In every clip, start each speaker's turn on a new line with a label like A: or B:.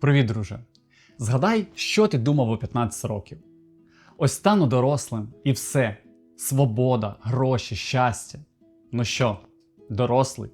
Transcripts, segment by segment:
A: Привіт, друже. Згадай, що ти думав у 15 років. Ось стану дорослим і все. Свобода, гроші, щастя. Ну що, дорослий,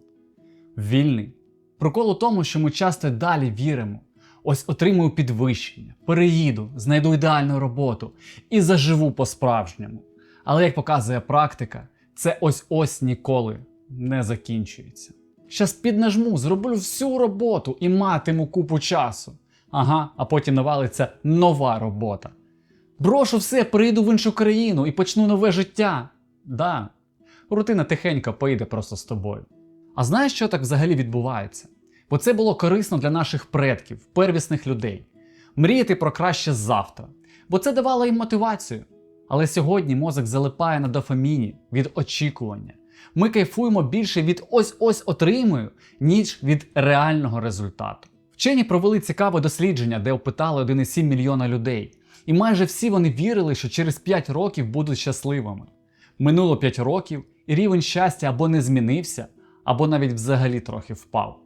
A: вільний. Прокол у тому, що ми часто далі віримо. Ось отримую підвищення, переїду, знайду ідеальну роботу і заживу по-справжньому. Але як показує практика, це ось ось ніколи не закінчується. Щас піднажму, зроблю всю роботу і матиму купу часу. Ага, а потім навалиться нова робота. Брошу все, перейду в іншу країну і почну нове життя. Да, рутина тихенько поїде просто з тобою. А знаєш, що так взагалі відбувається? Бо це було корисно для наших предків, первісних людей. Мріяти про краще завтра, бо це давало їм мотивацію. Але сьогодні мозок залипає на дофаміні від очікування. Ми кайфуємо більше від ось-ось отримую, ніж від реального результату. Вчені провели цікаве дослідження, де опитали 1,7 мільйона людей. І майже всі вони вірили, що через 5 років будуть щасливими. Минуло 5 років, і рівень щастя або не змінився, або навіть взагалі трохи впав.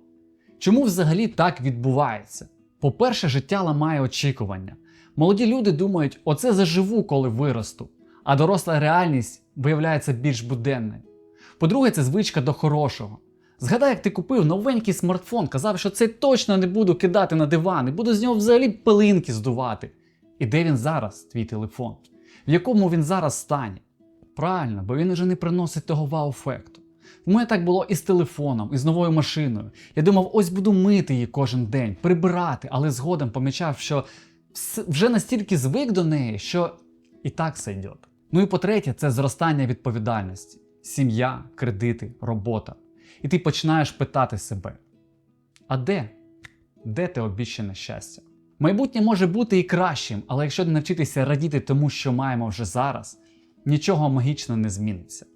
A: Чому взагалі так відбувається? По-перше, життя ламає очікування. Молоді люди думають, оце заживу, коли виросту, а доросла реальність виявляється більш буденною. По-друге, це звичка до хорошого. Згадай, як ти купив новенький смартфон, казав, що це точно не буду кидати на диван, і буду з нього взагалі пилинки здувати. І де він зараз, твій телефон? В якому він зараз стані? Правильно, бо він уже не приносить того вау-ефекту. У мене так було і з телефоном, і з новою машиною. Я думав, ось буду мити її кожен день, прибирати, але згодом помічав, що вже настільки звик до неї, що і так все йде. Ну і по-третє, це зростання відповідальності: сім'я, кредити, робота. І ти починаєш питати себе: а де? Де те обіщане щастя? Майбутнє може бути і кращим, але якщо не навчитися радіти тому, що маємо вже зараз, нічого магічно не зміниться.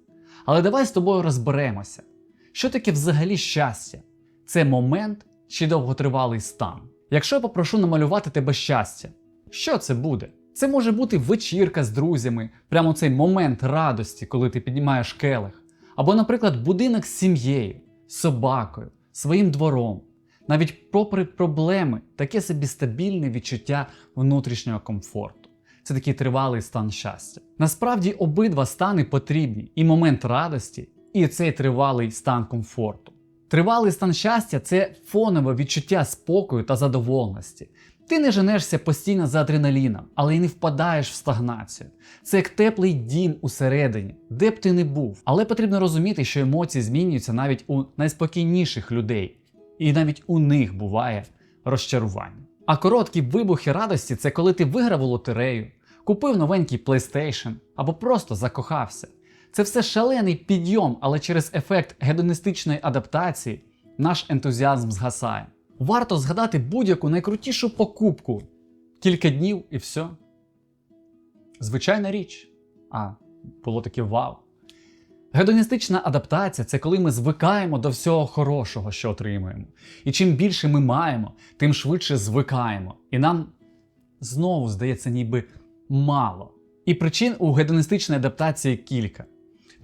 A: Але давай з тобою розберемося, що таке взагалі щастя? Це момент чи довготривалий стан? Якщо я попрошу намалювати тебе щастя, що це буде? Це може бути вечірка з друзями, прямо цей момент радості, коли ти піднімаєш келих. Або, наприклад, будинок з сім'єю, собакою, своїм двором. Навіть попри проблеми, таке собі стабільне відчуття внутрішнього комфорту. Це такий тривалий стан щастя. Насправді обидва стани потрібні: і момент радості, і цей тривалий стан комфорту. Тривалий стан щастя це фонове відчуття спокою та задоволеності. Ти не женешся постійно за адреналіном, але й не впадаєш в стагнацію. Це як теплий дім усередині, де б ти не був. Але потрібно розуміти, що емоції змінюються навіть у найспокійніших людей, і навіть у них буває розчарування. А короткі вибухи радості це коли ти виграв у лотерею, купив новенький PlayStation або просто закохався. Це все шалений підйом, але через ефект гедоністичної адаптації наш ентузіазм згасає. Варто згадати будь-яку найкрутішу покупку. Кілька днів і все. Звичайна річ. А, було таке вау. Гедоністична адаптація це коли ми звикаємо до всього хорошого, що отримуємо. І чим більше ми маємо, тим швидше звикаємо. І нам знову здається, ніби мало. І причин у гедоністичної адаптації кілька.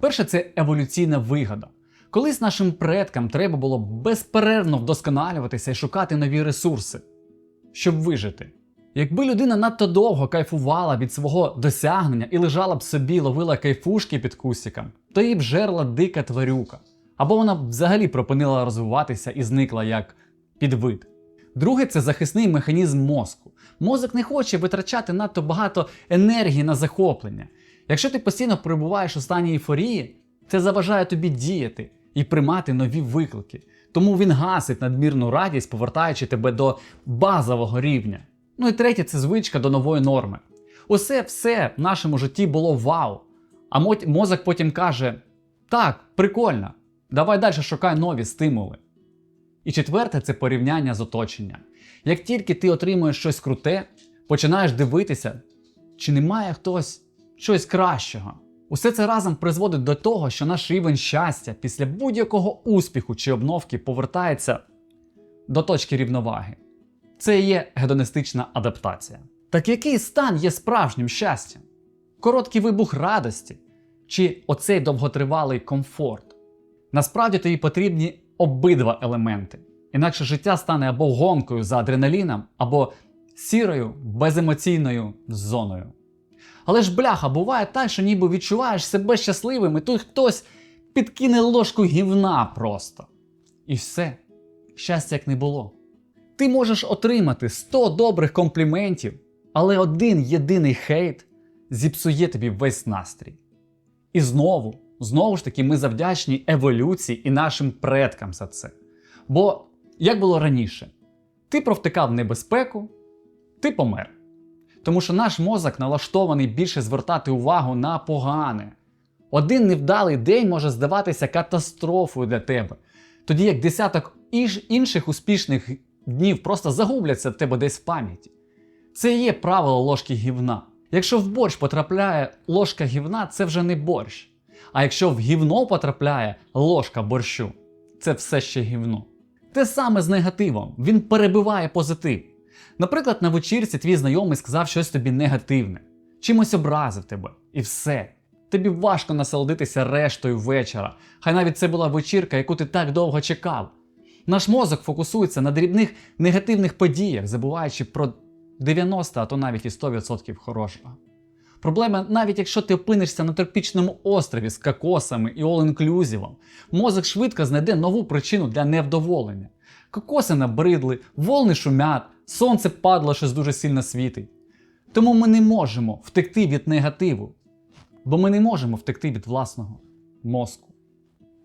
A: Перше, це еволюційна вигода. Колись нашим предкам треба було безперервно вдосконалюватися і шукати нові ресурси, щоб вижити. Якби людина надто довго кайфувала від свого досягнення і лежала б собі, ловила кайфушки під кусиком, то її б жерла дика тварюка. Або вона б взагалі припинила розвиватися і зникла як підвид. Друге це захисний механізм мозку. Мозок не хоче витрачати надто багато енергії на захоплення. Якщо ти постійно перебуваєш у стані ейфорії, це заважає тобі діяти і приймати нові виклики. Тому він гасить надмірну радість, повертаючи тебе до базового рівня. Ну і третє це звичка до нової норми. Усе все в нашому житті було вау. А мозок потім каже: так, прикольно, давай далі шукай нові стимули. І четверте це порівняння з оточенням. Як тільки ти отримуєш щось круте, починаєш дивитися, чи немає хтось щось кращого. Усе це разом призводить до того, що наш рівень щастя після будь-якого успіху чи обновки повертається до точки рівноваги. Це і є гедоністична адаптація. Так який стан є справжнім щастям? Короткий вибух радості чи оцей довготривалий комфорт? Насправді тобі потрібні обидва елементи. Інакше життя стане або гонкою за адреналіном, або сірою, беземоційною зоною. Але ж бляха, буває так, що ніби відчуваєш себе щасливим, і тут хтось підкине ложку гівна просто. І все, щастя як не було. Ти можеш отримати 100 добрих компліментів, але один єдиний хейт зіпсує тобі весь настрій. І знову, знову ж таки, ми завдячні еволюції і нашим предкам за це. Бо, як було раніше, ти провтикав небезпеку, ти помер. Тому що наш мозок налаштований більше звертати увагу на погане. Один невдалий день може здаватися катастрофою для тебе, тоді як десяток інших успішних днів просто загубляться в тебе десь в пам'яті. Це і є правило ложки гівна. Якщо в борщ потрапляє ложка гівна, це вже не борщ. А якщо в гівно потрапляє ложка борщу, це все ще гівно. Те саме з негативом, він перебиває позитив. Наприклад, на вечірці твій знайомий сказав щось тобі негативне, чимось образив тебе, і все. Тобі важко насолодитися рештою вечора. Хай навіть це була вечірка, яку ти так довго чекав. Наш мозок фокусується на дрібних негативних подіях, забуваючи про 90, а то навіть і 100% хорошого. Проблема, навіть якщо ти опинишся на тропічному острові з кокосами і all-inclusive, мозок швидко знайде нову причину для невдоволення. Кокоси набридли, волни шумять, сонце падло щось дуже сильно світить. Тому ми не можемо втекти від негативу, бо ми не можемо втекти від власного мозку.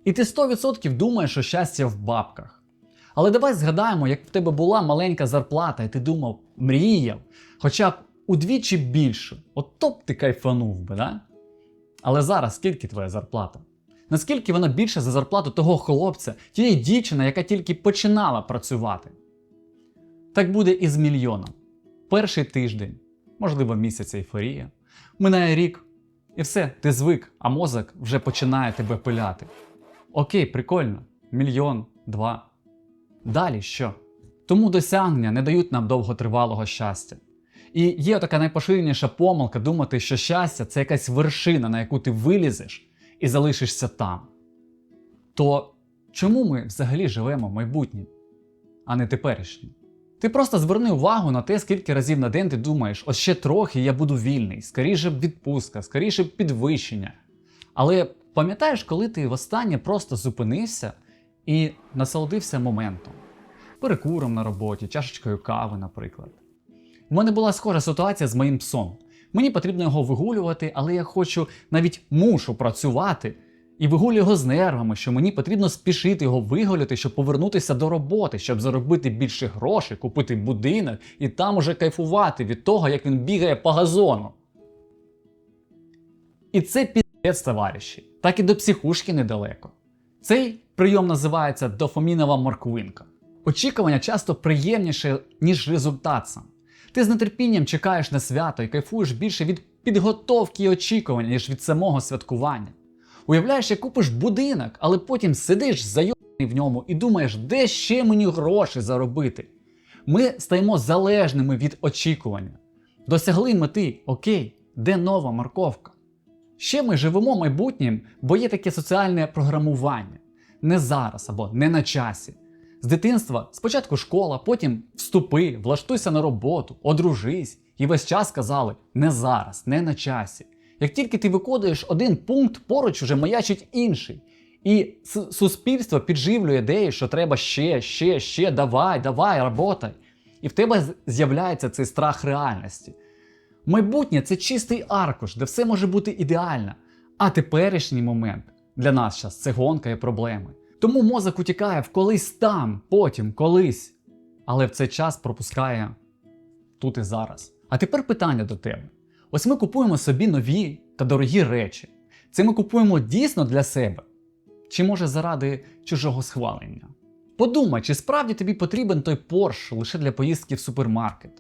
A: І ти 100% думаєш, що щастя в бабках. Але давай згадаємо, як в тебе була маленька зарплата, і ти думав, мріяв, хоча б удвічі більше. От то б ти кайфанув би, да? Але зараз скільки твоя зарплата? Наскільки вона більша за зарплату того хлопця, тієї дівчини, яка тільки починала працювати? Так буде і з мільйоном. Перший тиждень, можливо, місяць ейфорія, минає рік, і все, ти звик, а мозок вже починає тебе пиляти. Окей, прикольно, мільйон, два. Далі що? Тому досягнення не дають нам довготривалого щастя. І є така найпоширеніша помилка думати, що щастя це якась вершина, на яку ти вилізеш і залишишся там. То чому ми взагалі живемо майбутнім, а не теперішнім? Ти просто зверни увагу на те, скільки разів на день ти думаєш, ось ще трохи я буду вільний, скоріше б відпустка, скоріше б підвищення. Але пам'ятаєш, коли ти востаннє просто зупинився і насолодився моментом? Перекуром на роботі, чашечкою кави, наприклад. У мене була схожа ситуація з моїм псом. Мені потрібно його вигулювати, але я хочу навіть мушу працювати і вигулюю його з нервами, що мені потрібно спішити його вигуляти, щоб повернутися до роботи, щоб заробити більше грошей, купити будинок і там уже кайфувати від того, як він бігає по газону. І це піздець, товариші, так і до психушки недалеко. Цей прийом називається дофамінова морквинка. Очікування часто приємніше, ніж результат сам. Ти з нетерпінням чекаєш на свято і кайфуєш більше від підготовки і очікування, ніж від самого святкування. Уявляєш, як купиш будинок, але потім сидиш зайобаний в ньому і думаєш, де ще мені гроші заробити. Ми стаємо залежними від очікування. Досягли мети, окей, де нова морковка? Ще ми живемо майбутнім, бо є таке соціальне програмування. Не зараз або не на часі. З дитинства спочатку школа, потім вступи, влаштуйся на роботу, одружись. І весь час казали не зараз, не на часі. Як тільки ти виконуєш один пункт, поруч уже маячить інший. І суспільство підживлює ідею, що треба ще, ще, ще, давай, давай, работай. І в тебе з'являється цей страх реальності. Майбутнє це чистий аркуш, де все може бути ідеально. А теперішній момент для нас зараз це гонка і проблеми. Тому мозок утікає в колись там, потім, колись. Але в цей час пропускає тут і зараз. А тепер питання до тебе. Ось ми купуємо собі нові та дорогі речі. Це ми купуємо дійсно для себе? Чи може заради чужого схвалення? Подумай, чи справді тобі потрібен той Порш лише для поїздки в супермаркет?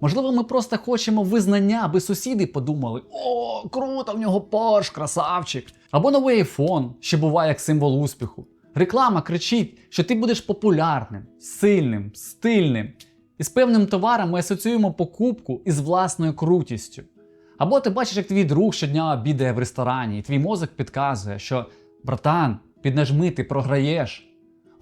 A: Можливо, ми просто хочемо визнання, аби сусіди подумали: о, круто, в нього Порш, красавчик! Або новий айфон, що буває як символ успіху. Реклама кричить, що ти будеш популярним, сильним, стильним. І з певним товаром ми асоціюємо покупку із власною крутістю. Або ти бачиш, як твій друг щодня обідає в ресторані, і твій мозок підказує, що братан, піднажми, ти програєш.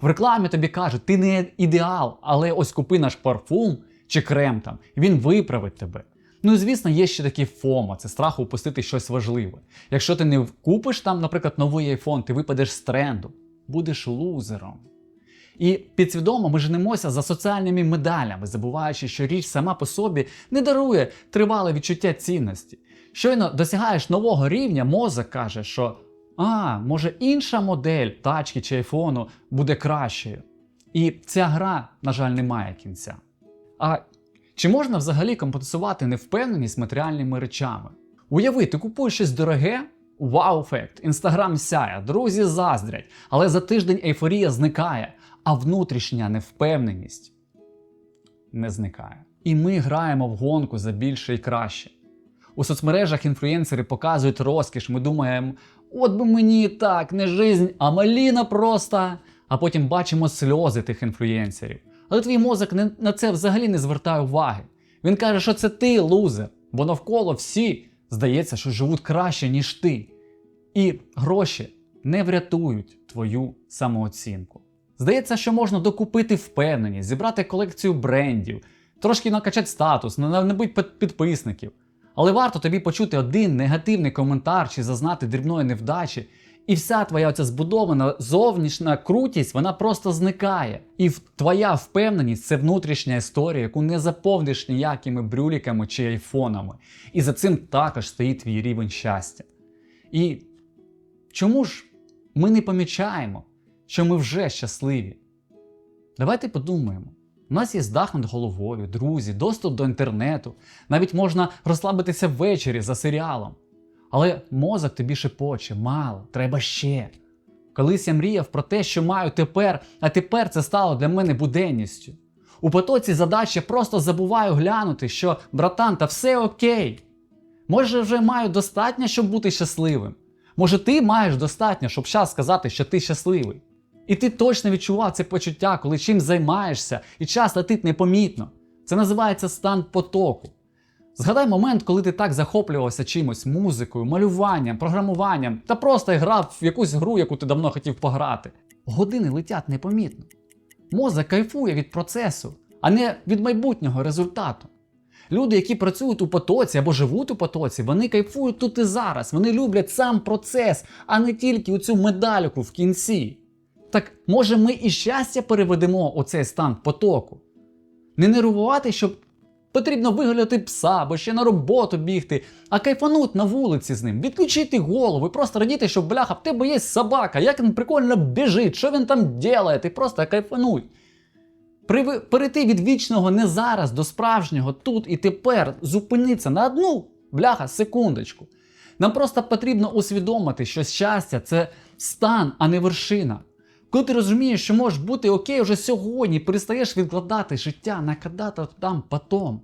A: В рекламі тобі кажуть, ти не ідеал, але ось купи наш парфум чи крем там, він виправить тебе. Ну і звісно, є ще такий ФОМА, це страх упустити щось важливе. Якщо ти не купиш там, наприклад, новий iPhone, ти випадеш з тренду, будеш лузером. І підсвідомо ми женемося за соціальними медалями, забуваючи, що річ сама по собі не дарує тривале відчуття цінності. Щойно досягаєш нового рівня, мозок каже, що а, може інша модель тачки чи айфону буде кращою. І ця гра, на жаль, не має кінця. А чи можна взагалі компенсувати невпевненість матеріальними речами? Уяви, ти купуєш щось дороге, вау-ефект, інстаграм сяє, друзі заздрять, але за тиждень ейфорія зникає, а внутрішня невпевненість не зникає. І ми граємо в гонку за більше і краще. У соцмережах інфлюенсери показують розкіш, ми думаємо, от би мені так, не жизнь, а маліна просто. А потім бачимо сльози тих інфлюенсерів. Але твій мозок не, на це взагалі не звертає уваги. Він каже, що це ти лузер, бо навколо всі здається, що живуть краще, ніж ти. І гроші не врятують твою самооцінку. Здається, що можна докупити впевненість, зібрати колекцію брендів, трошки накачати статус, набити підписників. Але варто тобі почути один негативний коментар чи зазнати дрібної невдачі, і вся твоя оця збудована зовнішня крутість, вона просто зникає. І твоя впевненість це внутрішня історія, яку не заповниш ніякими брюліками чи айфонами. І за цим також стоїть твій рівень щастя. І чому ж ми не помічаємо, що ми вже щасливі? Давайте подумаємо. У нас є дах над головою, друзі, доступ до інтернету, навіть можна розслабитися ввечері за серіалом. Але мозок тобі шепоче, мало, треба ще. Колись я мріяв про те, що маю тепер, а тепер це стало для мене буденністю. У потоці задач я просто забуваю глянути, що братан, та все окей. Може, вже маю достатньо, щоб бути щасливим. Може, ти маєш достатньо, щоб час сказати, що ти щасливий. І ти точно відчував це почуття, коли чим займаєшся, і час летить непомітно. Це називається стан потоку. Згадай момент, коли ти так захоплювався чимось музикою, малюванням, програмуванням та просто грав в якусь гру, яку ти давно хотів пограти. Години летять непомітно. Мозок кайфує від процесу, а не від майбутнього результату. Люди, які працюють у потоці або живуть у потоці, вони кайфують тут і зараз. Вони люблять сам процес, а не тільки цю медальку в кінці. Так може ми і щастя переведемо у цей стан потоку? Не нервувати, щоб потрібно вигляти пса або ще на роботу бігти, а кайфануть на вулиці з ним, відключити голову і просто радіти, що бляха, в тебе є собака, як він прикольно біжить, що він там ділає, ти просто кайфануй. Приви- Перейти від вічного не зараз до справжнього тут і тепер, зупинитися на одну бляха секундочку. Нам просто потрібно усвідомити, що щастя це стан, а не вершина. Коли ти розумієш, що можеш бути окей вже сьогодні, перестаєш відкладати життя на кадата там потом.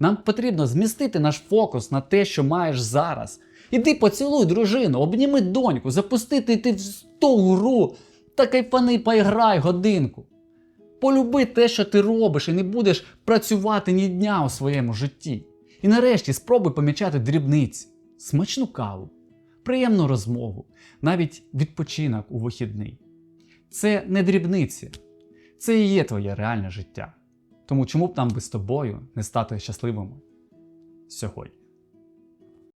A: Нам потрібно змістити наш фокус на те, що маєш зараз. Іди поцілуй дружину, обніми доньку, запустити ти в ту гру та кайфани поіграй годинку. Полюби те, що ти робиш, і не будеш працювати ні дня у своєму житті. І нарешті спробуй помічати дрібниці, смачну каву, приємну розмову, навіть відпочинок у вихідний. Це не дрібниці, це і є твоє реальне життя. Тому чому б нам би з тобою не стати щасливими сьогодні?